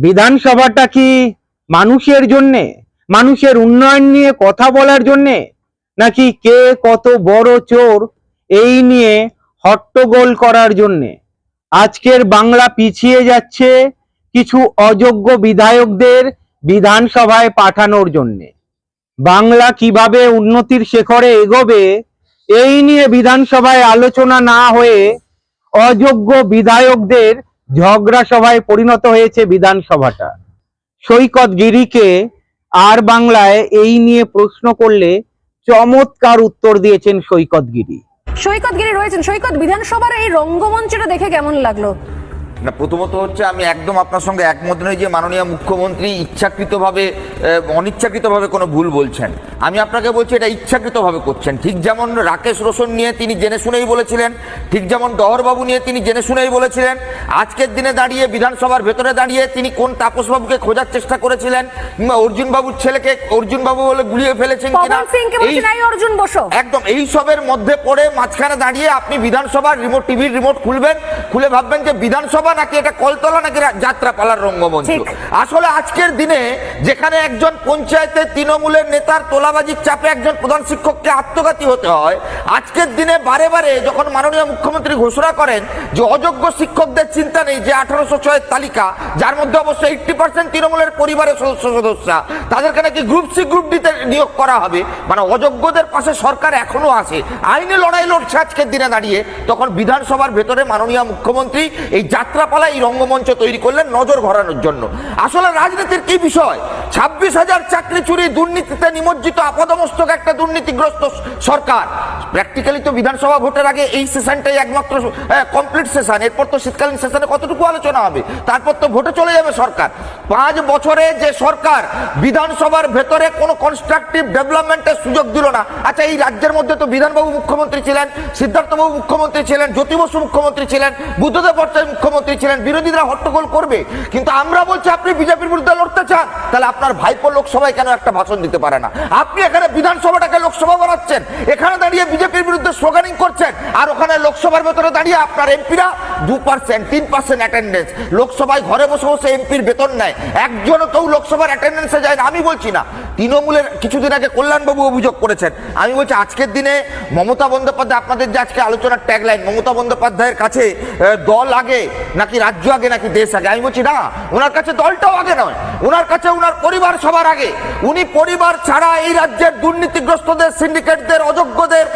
বিধানসভাটা কি মানুষের জন্যে? মানুষের উন্নয়ন নিয়ে কথা বলার জন্যে? নাকি কে কত বড় চোর এই নিয়ে হট্টগোল করার জন্যে? আজকের বাংলা পিছিয়ে যাচ্ছে কিছু অযোগ্য বিধায়কদের বিধানসভায় পাঠানোর জন্যে। বাংলা কীভাবে উন্নতির শেখরে এগোবে, এই নিয়ে বিধানসভায় আলোচনা না হয়ে অযোগ্য বিধায়কদের ঝগড়া সভায় পরিণত হয়েছে বিধানসভাটা। সৈকত গিরিকে আর বাংলায় এই নিয়ে প্রশ্ন করলে চমৎকার উত্তর দিয়েছেন সৈকত গিরি। সৈকত গিরি রয়েছেন। সৈকত বিধানসভার এই রঙ্গমঞ্চটা দেখে কেমন লাগল? না প্রথমত হচ্ছে আমি একদম আপনার সঙ্গে একমত নই যে মাননীয় মুখ্যমন্ত্রী ইচ্ছাকৃতভাবে অনিচ্ছাকৃতভাবে কোনো ভুল বলছেন। আমি আপনাকে বলছি এটা ইচ্ছাকৃতভাবে করছেন। ঠিক যেমন রাকেশ রোশন নিয়ে তিনি জেনে শুনেই বলেছিলেন ঠিক যেমন ডহরবাবু নিয়ে তিনি জেনে শুনেই বলেছিলেন আজকের দিনে দাঁড়িয়ে বিধানসভার ভেতরে দাঁড়িয়ে তিনি কোন তাপসবাবুকে খোঁজার চেষ্টা করেছিলেন কিংবা অর্জুন বাবুর ছেলেকে অর্জুন বাবু বলে গুলিয়ে ফেলেছেন কিনা অর্জুন বসো। একদম এই সবের মধ্যে পড়ে মাঝখানে দাঁড়িয়ে আপনি বিধানসভার রিমোট টিভির রিমোট খুলবেন খুলে ভাববেন যে বিধানসভা নাকি এটা কলতলা নাকি রা- যাত্রাপালার রঙ্গমঞ্চ? আসলে আজকের দিনে যেখানে একজন পঞ্চায়েতের তৃণমূলের নেতার তোলাবাজির চাপে একজন প্রধান শিক্ষককে আত্মঘাতী হতে হয় আজকের দিনে বারে বারে যখন মাননীয় মুখ্যমন্ত্রী ঘোষণা করেন যে অযোগ্য শিক্ষকদের চিন্তা নেই যে আঠারোশো ছয়ের তালিকা যার মধ্যে অবশ্য এইটটি পার্সেন্ট তৃণমূলের পরিবারের সদস্য সদস্যা তাদেরকে নাকি গ্রুপ সি গ্রুপ ডিতে নিয়োগ করা হবে। মানে অযোগ্যদের পাশে সরকার এখনও আছে। আইনে লড়াই লড়ছে আজকের দিনে দাঁড়িয়ে। তখন বিধানসভার ভেতরে মাননীয় মুখ্যমন্ত্রী এই যাত্রাপালা এই রঙ্গমঞ্চ তৈরি করলেন নজর ঘোরানোর জন্য। আসলে রাজনীতির কি বিষয়? ছাব্বিশ হাজার চাকরি চুরি দুর্নীতিতে নিমজ্জিত আপাদমস্তক একটা দুর্নীতিগ্রস্ত সরকার। প্র্যাকটিক্যালি তো বিধানসভা ভোটের আগে এই সেশনটাই একমাত্র কমপ্লিট সেশন এরপর তো শীতকালীন সেশনে কতটুকু আলোচনা হবে? তারপর তো ভোটে চলে যাবে সরকার। পাঁচ বছরে যে সরকার বিধানসভার ভেতরে কোনো কনস্ট্রাকটিভ ডেভেলপমেন্টের সুযোগ দিল না। আচ্ছা এই রাজ্যের মধ্যে তো বিধানবাবু মুখ্যমন্ত্রী ছিলেন, সিদ্ধার্থবাবু মুখ্যমন্ত্রী ছিলেন জ্যোতি বসু মুখ্যমন্ত্রী ছিলেন, বুদ্ধদেব ভট্টাচার্য মুখ্যমন্ত্রী ছিলেন, বিরোধীরা হট্টগোল করবে। কিন্তু আমরা বলছি, আপনি বিজেপির বিরুদ্ধে লড়তে চান, তাহলে আপনার ভাইপো লোকসভায় কেন একটা ভাষণ দিতে পারে না? আপনি এখানে বিধানসভাটাকে লোকসভা বানাচ্ছেন, এখানে দাঁড়িয়ে বিজেপির বিরুদ্ধে স্লোগানিং করছেন, আর ওখানে লোকসভার ভেতরে দাঁড়িয়ে আপনার এমপিরা দু পার্সেন্ট তিন পার্সেন্ট অ্যাটেন্ডেন্স লোকসভায় ঘরে বসে বসে এমপির বেতন নেয়। একজনও কেউ লোকসভার অ্যাটেন্ডেন্সে যায় না, আমি বলছি না। তৃণমূলের কিছুদিন আগে কল্যাণবাবু অভিযোগ করেছেন। আমি বলছি, আজকের দিনে মমতা বন্দ্যোপাধ্যায়, আপনাদের যে আজকে আলোচনার ট্যাগলাইন মমতা বন্দ্যোপাধ্যায়ের কাছে দল আগে নাকি রাজ্য আগে, নাকি দেশ আগে? আমি বলছি, না ওনার কাছে দলটাও আগে নয়। ওনার কাছে ওনার পরিবার সবার আগে। উনি পরিবার ছাড়া এই রাজ্যের দুর্নীতিগ্রস্তদের সিন্ডিকেটদের অযোগ্যদের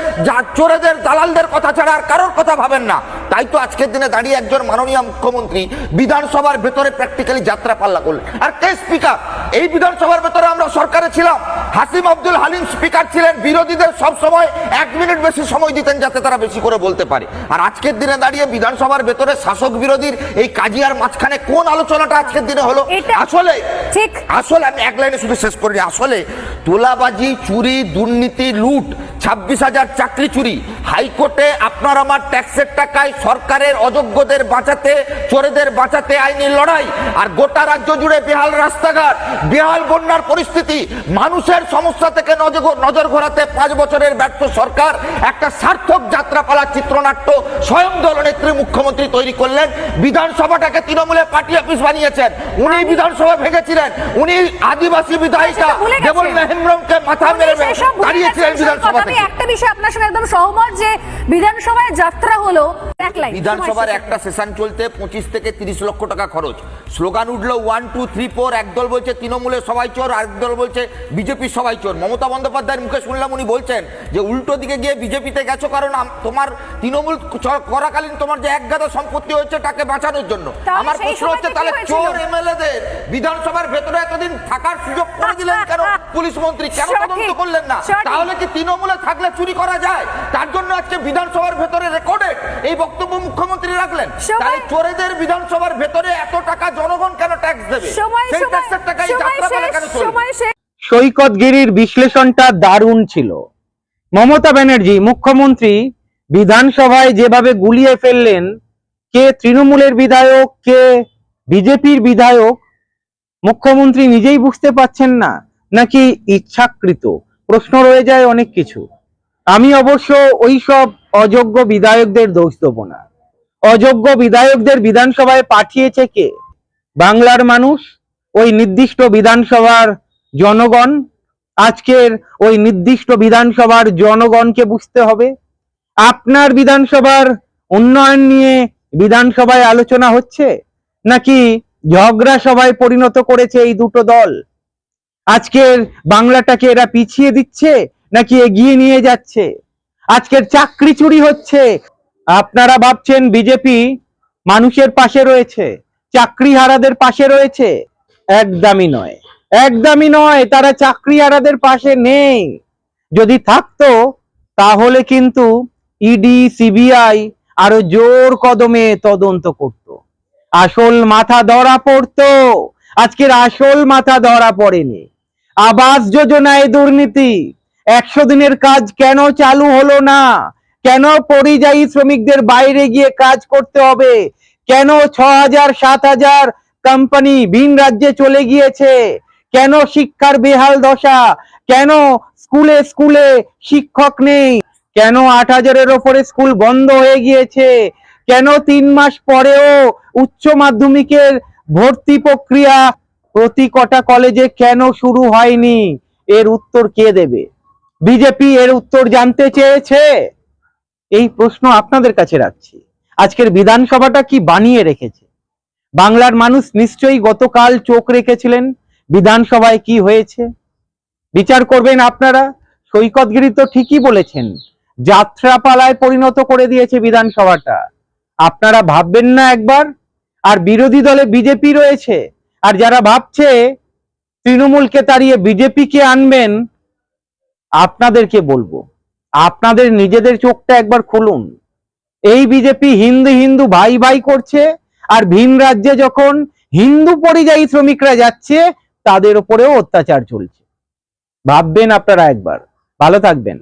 চোরেদের, দালালদের কথা ছাড়া আর কারোর কথা ভাবেন না। তাই তো আজকের দিনে দাঁড়িয়ে একজন মাননীয় মুখ্যমন্ত্রী বিধানসভার ভেতরে প্র্যাকটিক্যালি যাত্রা পাল্লা করলেন। আর কে স্পিকার এই বিধানসভার ভেতরে আমরা সরকারে ছিলাম। হাসিম আব্দুল হালিম স্পিকার ছিলেন। বিরোধীদের সব সময় এক মিনিট বেশি সময় দিতেন যাতে তারা বেশি করে বলতে পারে। আর আজকের দিনে দাঁড়িয়ে বিধানসভার ভেতরে শাসক বিরোধীর এই কাজিয়ার মাঝখানে কোন আলোচনাটা আজকের দিনে হলো? আসলে ঠিক। আসলে আমি এক লাইনে শুধু শেষ করি। আসলে তোলাবাজি চুরি দুর্নীতি লুট ছাব্বিশ হাজার চাকরি চুরি। হাইকোর্টে আপনার আমার ট্যাক্সের টাকায় সরকারের অযোগ্যদের বাঁচাতে চোরেদের বাঁচাতে আইনি লড়াই আর গোটা রাজ্য জুড়ে বেহাল রাস্তাঘাট বেহাল বন্যার পরিস্থিতি মানুষের সমস্যা থেকে নজর নজর ঘোরাতে পাঁচ বছরের ব্যর্থ সরকার একটা সার্থক যাত্রাপালা চিত্রনাট্য স্বয়ং দলনেত্রী মুখ্যমন্ত্রী তৈরি করলেন। বিধানসভাটাকে তৃণমূলের পার্টি অফিস বানিয়েছেন। উনি বিধানসভা ভেঙেছিলেন। উনি আদিবাসী বিধায়িকা ভুলে গেছেন। মাথা মেরে দাঁড়িয়েছিলেন বিধানসভা আমি একটা বিষয় আপনার সঙ্গে একদম সহমত যে বিধানসভায় যাত্রা হলো বিধানসভার একটা সেশন চলতে পঁচিশ থেকে তিরিশ লক্ষ টাকা খরচ। স্লোগান উঠল ওয়ান টু থ্রি ফোর একদল বলছে তৃণমূলের সবাই চোর আরেকদল বলছে বিজেপির সবাই চোর। মমতা বন্দ্যোপাধ্যায়ের মুখে শুনলাম উনি বলছেন যে উল্টো দিকে গিয়ে বিজেপিতে গেছো কারণ তোমার তৃণমূল করাকালীন তোমার যে এক গাদা সম্পত্তি হয়েছে তাকে বাঁচানোর জন্য। আমার প্রশ্ন হচ্ছে তাহলে চোর এমএলএদের বিধানসভার ভেতরে এতদিন থাকার সুযোগ করে দিলেন কেন? পুলিশ মন্ত্রী কেন তদন্ত করলেন না? তাহলে কি তৃণমূলে থাকলে চুরি করা যায়। তার জন্য আজকে বিধানসভার ভেতরে রেকর্ডে এই বক্তব্য মুখ্যমন্ত্রী রাখলেন। তাহলে চোরেদের বিধানসভার ভেতরে এত টাকা জনগণ কেন ট্যাক্স দেবে? সেই ট্যাক্সের টাকা এই সময় যাত্রাপালা কেন চলবে? সৈকত গিরির বিশ্লেষণটা দারুণ ছিল। মমতা ব্যানার্জি মুখ্যমন্ত্রী বিধানসভায় যেভাবে গুলিয়ে ফেললেন কে তৃণমূলের বিধায়ক কে বিজেপির বিধায়ক মুখ্যমন্ত্রী নিজেই বুঝতে পাচ্ছেন না নাকি ইচ্ছাকৃত। প্রশ্ন রয়ে যায় অনেক কিছু। আমি অবশ্য ওই সব অযোগ্য বিধায়কদের দোষ দেবো না। অযোগ্য বিধায়কদের বিধানসভায় পাঠিয়েছে কে? বাংলার মানুষ, ওই নির্দিষ্ট বিধানসভার জনগণ, আজকের ওই নির্দিষ্ট বিধানসভার জনগণকে বুঝতে হবে। আপনার বিধানসভার উন্নয়ন নিয়ে বিধানসভায় আলোচনা হচ্ছে? নাকি ঝগড়া সভায় পরিণত করেছে এই দুটো দল? আজকের বাংলাটাকে এরা পিছিয়ে দিচ্ছে নাকি এগিয়ে নিয়ে যাচ্ছে? আজকের চাকরি চুরি হচ্ছে। আপনারা ভাবছেন বিজেপি মানুষের পাশে রয়েছে চাকরি হারাদের পাশে রয়েছে। একদমই নয় একদমই নয়, তারা চাকরি হারাদের পাশে নেই। যদি থাকতো, তাহলে কিন্তু ইডি, সিবিআই আরও জোর কদমে তদন্ত করত। আসল মাথা ধরা পড়তো। আজকের আসল মাথা ধরা পড়েনি। আবাস যোজনায় দুর্নীতি। একশো দিনের কাজ কেন চালু হলো না? কেন পরিযায়ী শ্রমিকদের বাইরে গিয়ে কাজ করতে হবে? কেন ছ হাজার সাত হাজার কোম্পানি ভিন রাজ্যে চলে গিয়েছে? কেন শিক্ষার বেহাল দশা? কেন স্কুলে স্কুলে শিক্ষক নেই? কেন আট হাজারের ওপরে স্কুল বন্ধ হয়ে গিয়েছে? কেন তিন মাস পরেও উচ্চ মাধ্যমিকের ভর্তি প্রক্রিয়া প্রতি কটা কলেজে কেন শুরু হয়নি? এর উত্তর কে দেবে? বিজেপি এর উত্তর জানতে চেয়েছে? এই প্রশ্ন আপনাদের কাছে রাখছি। আজকের বিধানসভাটা কি বানিয়ে রেখেছে? বাংলার মানুষ নিশ্চয়ই গতকাল চোখ রেখেছিলেন বিধানসভায় কি হয়েছে? বিচার করবেন আপনারা? সৈকতগিরি তো ঠিকই বলেছেন, যাত্রাপালায় পরিণত করে দিয়েছে বিধানসভাটা। আপনারা ভাববেন না একবার? আর বিরোধী দলে বিজেপি রয়েছে? আর যারা ভাবছে তৃণমূলকে তাড়িয়ে বিজেপিকে আনবেন, আপনাদেরকে বলব, আপনাদের নিজেদের চোখটা একবার খুলুন। এই বিজেপি হিন্দু হিন্দু ভাই ভাই করছে, আর ভিন রাজ্যে যখন হিন্দু পরিযায়ী শ্রমিকরা যাচ্ছে, তাদের উপরেও অত্যাচার চলছে। ভাববেন আপনারা একবার। ভালো থাকবেন।